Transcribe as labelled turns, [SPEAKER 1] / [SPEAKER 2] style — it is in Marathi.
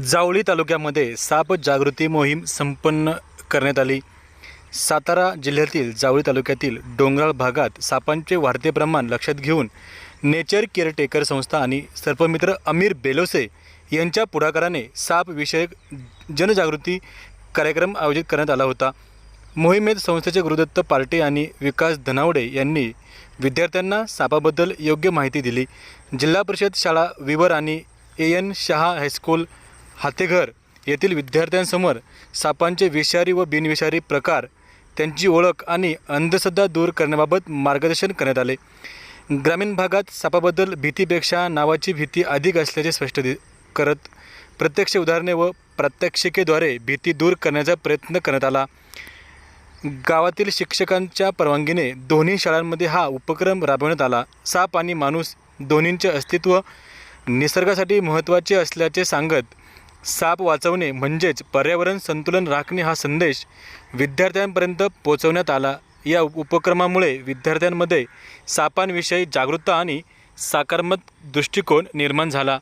[SPEAKER 1] जावळी तालुक्यामध्ये साप जागृती मोहीम संपन्न करण्यात आली. सातारा जिल्ह्यातील जावळी तालुक्यातील डोंगराळ भागात सापांचे वाढते प्रमाण लक्षात घेऊन नेचर केअरटेकर संस्था आणि सर्पमित्र अमीर बेलोसे यांच्या पुढाकाराने साप विषयक जनजागृती कार्यक्रम आयोजित करण्यात आला होता. मोहिमेत संस्थेचे गुरुदत्त पार्टे आणि विकास धनावडे यांनी विद्यार्थ्यांना सापाबद्दल योग्य माहिती दिली. जिल्हा परिषद शाळा विवर आणि A N Shah high school Hateghar येथील विद्यार्थ्यांसमोर सापांचे विषारी व बिनविषारी प्रकार त्यांची ओळख आणि अंधश्रद्धा दूर करण्याबाबत मार्गदर्शन करण्यात आले. ग्रामीण भागात सापाबद्दल भीतीपेक्षा नावाची भीती अधिक असल्याचे स्पष्ट दि करत प्रत्यक्ष उदाहरणे व प्रात्यक्षिकेद्वारे भीती दूर करण्याचा प्रयत्न करण्यात आला. गावातील शिक्षकांच्या परवानगीने दोन्ही शाळांमध्ये हा उपक्रम राबवण्यात आला. साप आणि माणूस दोन्हींचे अस्तित्व निसर्गासाठी महत्त्वाचे असल्याचे सांगत साप वाचवणे म्हणजेच पर्यावरण संतुलन राखणे हा संदेश विद्यार्थ्यांपर्यंत पोचवण्यात आला. या उपक्रमामुळे विद्यार्थ्यांमध्ये सापांविषयी जागरूकता आणि सकारात्मक दृष्टिकोन निर्माण झाला.